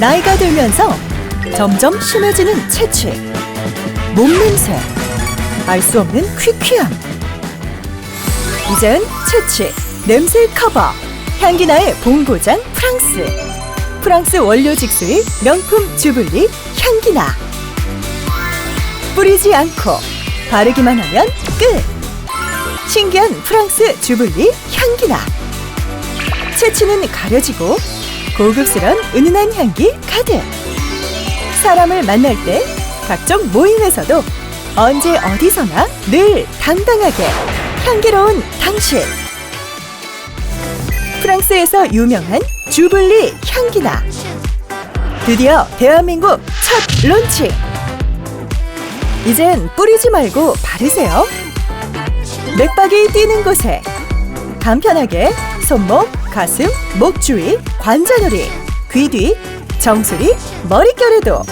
나이가 들면서 점점 심해지는 채취, 몸냄새, 알 수 없는 퀴퀴함. 이젠 채취, 냄새 커버, 향기나의 본고장 프랑스. 프랑스 원료 직수의 명품 주블리 향기나. 뿌리지 않고 바르기만 하면 끝. 신기한 프랑스 주블리 향기나. 채취는 가려지고 고급스런 은은한 향기 가득. 사람을 만날 때 각종 모임에서도 언제 어디서나 늘 당당하게 향기로운 당신. 프랑스에서 유명한 주블리 향기나. 드디어 대한민국 첫 론칭. 이젠 뿌리지 말고 바르세요. 맥박이 뛰는 곳에 간편하게 손목, 가슴, 목 주위, 관자놀이, 귀 뒤, 정수리, 머릿결에도.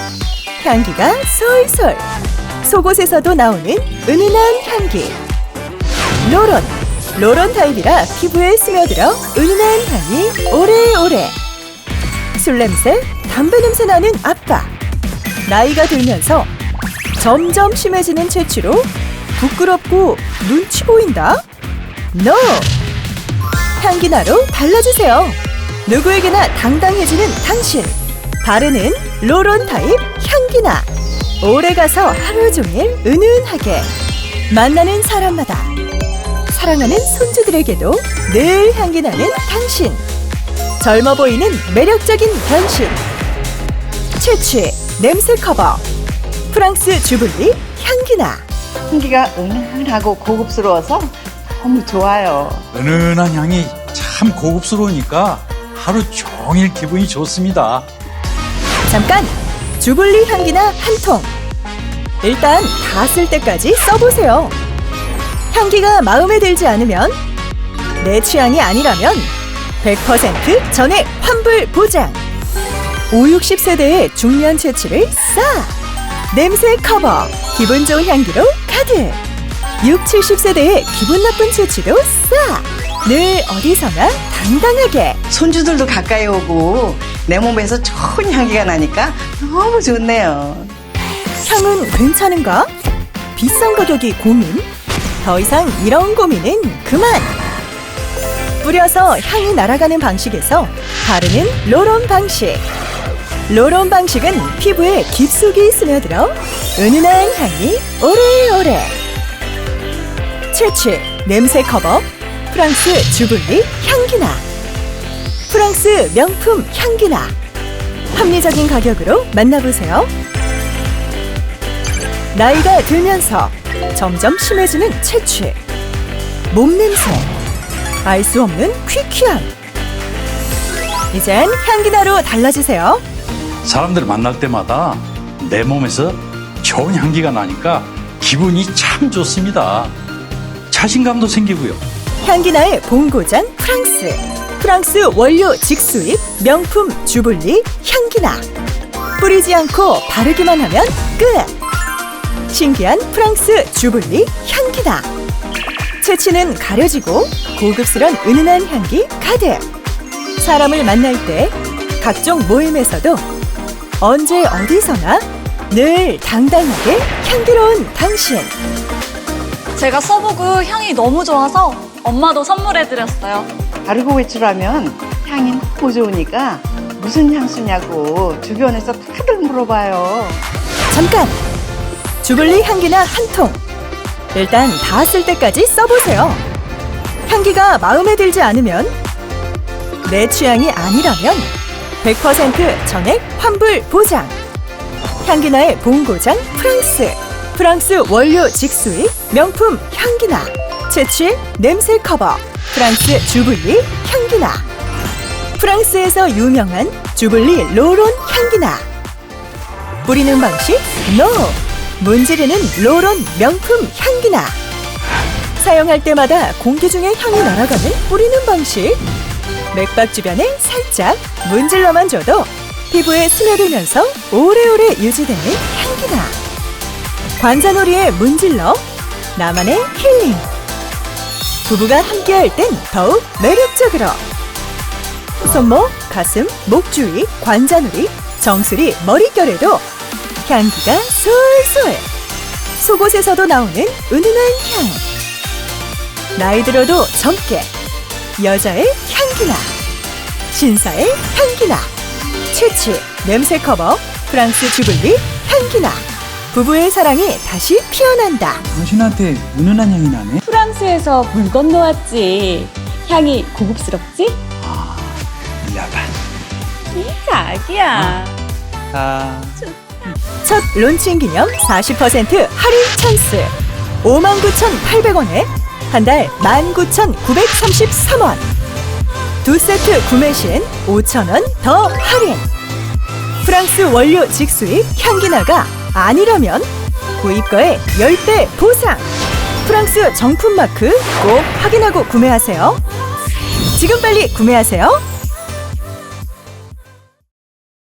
향기가 솔솔. 속옷에서도 나오는 은은한 향기. 로론. 로론 타입이라 피부에 스며들어 은은한 향이 오래오래. 술 냄새, 담배 냄새 나는 아빠. 나이가 들면서 점점 심해지는 채취로 부끄럽고 눈치 보인다? NO! 향기나로 달라지세요. 누구에게나 당당해지는 당신. 바르는 로론 타입 향기나. 오래 가서 하루 종일 은은하게. 만나는 사람마다. 사랑하는 손주들에게도 늘 향기나는 당신. 젊어 보이는 매력적인 변신. 채취 냄새 커버. 프랑스 주블리 향기나. 향기가 은은하고 고급스러워서 너무 좋아요. 은은한 향이 참 고급스러우니까 하루 종일 기분이 좋습니다. 잠깐! 주블리 향기나 한 통. 일단 다 쓸 때까지 써보세요. 향기가 마음에 들지 않으면 내 취향이 아니라면 100% 전액 환불 보장. 5, 60세대의 중년 채취를 싹! 냄새 커버, 기분 좋은 향기로 가득! 6, 70세대의 기분 나쁜 채취도 싹! 늘 어디서나 당당하게 손주들도 가까이 오고 내 몸에서 좋은 향기가 나니까 너무 좋네요. 향은 괜찮은가? 비싼 가격이 고민? 더 이상 이런 고민은 그만! 뿌려서 향이 날아가는 방식에서 바르는 로론 방식. 로론 방식은 피부에 깊숙이 스며들어 은은한 향이 오래오래. 채취, 냄새 커버, 프랑스 주블리 향기나. 프랑스 명품 향기나. 합리적인 가격으로 만나보세요. 나이가 들면서 점점 심해지는 채취, 몸냄새, 알 수 없는 퀴퀴함. 이젠 향기나로 달라지세요. 사람들 만날 때마다 내 몸에서 좋은 향기가 나니까 기분이 참 좋습니다. 자신감도 생기고요. 향기 나의 본고장 프랑스. 프랑스 원료 직수입 명품 주블리 향기나. 뿌리지 않고 바르기만 하면 끝. 신기한 프랑스 주블리 향기나. 채취는 가려지고 고급스런 은은한 향기 가득. 사람을 만날 때 각종 모임에서도 언제 어디서나 늘 당당하게 향기로운 당신. 제가 써보고 향이 너무 좋아서 엄마도 선물해드렸어요. 바르고 외출하면 향이 너무 좋으니까 무슨 향수냐고 주변에서 다들 물어봐요. 잠깐! 주블리 향기나 한 통. 일단 다 쓸 때까지 써보세요. 향기가 마음에 들지 않으면 내 취향이 아니라면 100% 전액 환불 보장. 향기나의 본고장 프랑스. 프랑스 원료 직수입 명품 향기나. 채취 냄새 커버. 프랑스 주블리 향기나. 프랑스에서 유명한 주블리 로론 향기나. 뿌리는 방식? NO! 문지르는 로론 명품 향기나. 사용할 때마다 공기 중에 향이 날아가는 뿌리는 방식. 맥박 주변에 살짝 문질러만 줘도 피부에 스며들면서 오래오래 유지되는 향기나. 관자놀이에 문질러 나만의 힐링. 부부가 함께할 땐 더욱 매력적으로. 손목, 가슴, 목 주위, 관자놀이, 정수리, 머릿결에도 향기가 솔솔. 속옷에서도 나오는 은은한 향. 나이 들어도 젊게 여자의 향기나 신사의 향기나 채취 냄새 커버 프랑스 주블리 향기나 부부의 사랑이 다시 피어난다. 당신한테 은은한 향이 나네. 프랑스에서 물 건너왔지. 향이 고급스럽지? 이리 와봐. 자기야. 아, 첫 론칭 기념 40% 할인 찬스 59,800원에 한 달 19,933원 두 세트 구매 시엔 5,000원 더 할인 프랑스 원료 직수입 향기나가 아니라면 구입가의 10배 보상! 프랑스 정품 마크 꼭 확인하고 구매하세요. 지금 빨리 구매하세요